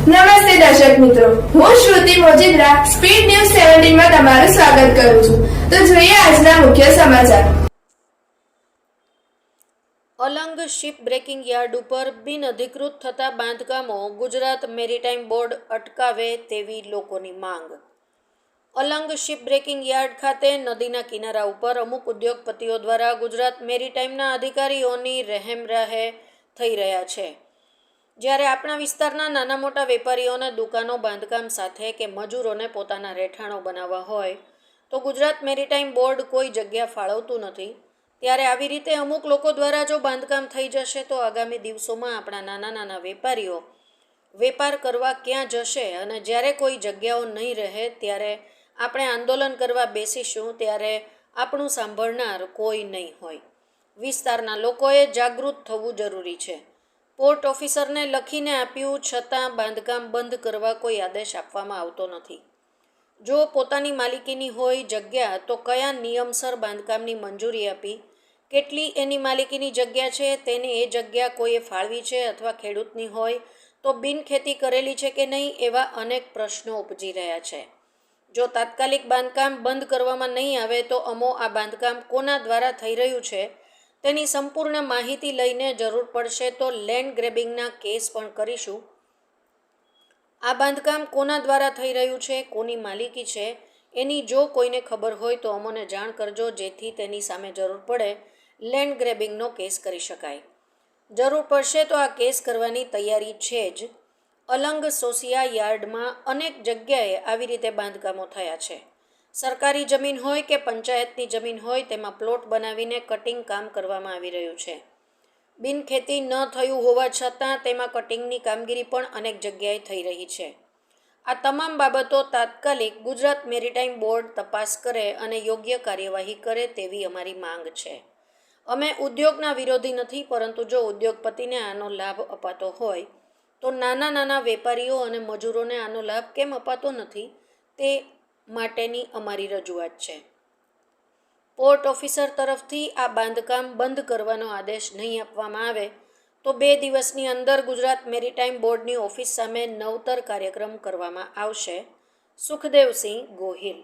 નમસ્તે દર્શક મિત્રો. હું શ્રુતિ મોજીદ્રા, સ્પીડ ન્યૂઝ સેવન્ટીનમાં તમારું સ્વાગત કરું છું. તો જોઈએ આજના મુખ્ય સમાચાર. અલંગ શિપ બ્રેકિંગ યાર્ડ ઉપર બિન અધિકૃત થતા બાંધકામો ગુજરાત મેરીટાઈમ બોર્ડ અટકાવે તેવી લોકોની માંગ. અલંગ શિપ બ્રેકિંગ યાર્ડ ખાતે નદીના કિનારા ઉપર અમુક ઉદ્યોગપતિઓ દ્વારા ગુજરાત મેરીટાઈમના અધિકારીઓની રહેમ રહે થઈ રહ્યા છે. જ્યારે આપણા વિસ્તારના નાના મોટા વેપારીઓને દુકાનો બાંધકામ સાથે કે મજૂરોને પોતાના રહેઠાણો બનાવવા હોય, તો ગુજરાત મેરીટાઈમ બોર્ડ કોઈ જગ્યા ફાળવતું નથી. ત્યારે આવી રીતે અમુક લોકો દ્વારા જો બાંધકામ થઈ જશે, તો આગામી દિવસોમાં આપણા નાના નાના વેપારીઓ વેપાર કરવા ક્યાં જશે અને જ્યારે કોઈ જગ્યાઓ નહીં રહે, ત્યારે આપણે આંદોલન કરવા બેસીશું, ત્યારે આપણું સાંભળનાર કોઈ નહીં હોય. વિસ્તારના લોકોએ જાગૃત થવું જરૂરી છે. પોર્ટ ઓફિસરને લખીને આપ્યું, છતાં બાંધકામ બંધ કરવા કોઈ આદેશ આપવામાં આવતો નથી. જો પોતાની માલિકીની હોય જગ્યા, તો કયા નિયમસર બાંધકામની મંજૂરી આપી? કેટલી એની માલિકીની જગ્યા છે? તેને એ જગ્યા કોઈએ ફાળવી છે અથવા ખેડૂતની હોય? તો બિનખેતી કરેલી છે કે નહીં એવા અનેક પ્રશ્નો ઉપજી રહ્યા છે. જો તાત્કાલિક બાંધકામ બંધ કરવામાં નહીં આવે, તો અમો આ બાંધકામ કોના દ્વારા થઈ રહ્યું છે તેની સંપૂર્ણ માહિતી લઈને જરૂર પડશે તો લેન્ડ ગ્રેબિંગના કેસ પણ કરીશું. આ બાંધકામ કોના દ્વારા થઈ રહ્યું છે, કોની માલિકી છે, એની જો કોઈને ખબર હોય તો અમોને જાણ કરજો, જેથી તેની સામે જરૂર પડે લેન્ડ ગ્રેબિંગનો કેસ કરી શકાય. જરૂર પડશે તો આ કેસ કરવાની તૈયારી છે જ. અલંગ સોસિયા યાર્ડમાં અનેક જગ્યાએ આવી રીતે બાંધકામો થયા છે. સરકારી જમીન હોય કે પંચાયતની જમીન હોય, તેમાં પ્લોટ બનાવીને કટિંગ કામ કરવામાં આવી રહ્યું છે. બિનખેતી ન થયું હોવા છતાં તેમાં કટિંગની કામગીરી પણ અનેક જગ્યાએ થઈ રહી છે. આ તમામ બાબતો તાત્કાલિક ગુજરાત મેરીટાઈમ બોર્ડ તપાસ કરે અને યોગ્ય કાર્યવાહી કરે તેવી અમારી માંગ છે. અમે ઉદ્યોગના વિરોધી નથી, પરંતુ જો ઉદ્યોગપતિને આનો લાભ અપાતો હોય, તો નાના નાના વેપારીઓ અને મજૂરોને આનો લાભ કેમ અપાતો નથી? તે માટેની અમારી રજૂઆત છે. પોર્ટ ઓફિસર તરફથી આ બાંધકામ બંધ કરવાનો આદેશ નહીં આપવામાં આવે, તો બે દિવસની અંદર ગુજરાત મેરીટાઈમ બોર્ડની ઓફિસ સામે નવતર કાર્યક્રમ કરવામાં આવશે. સુખદેવસિંહ ગોહિલ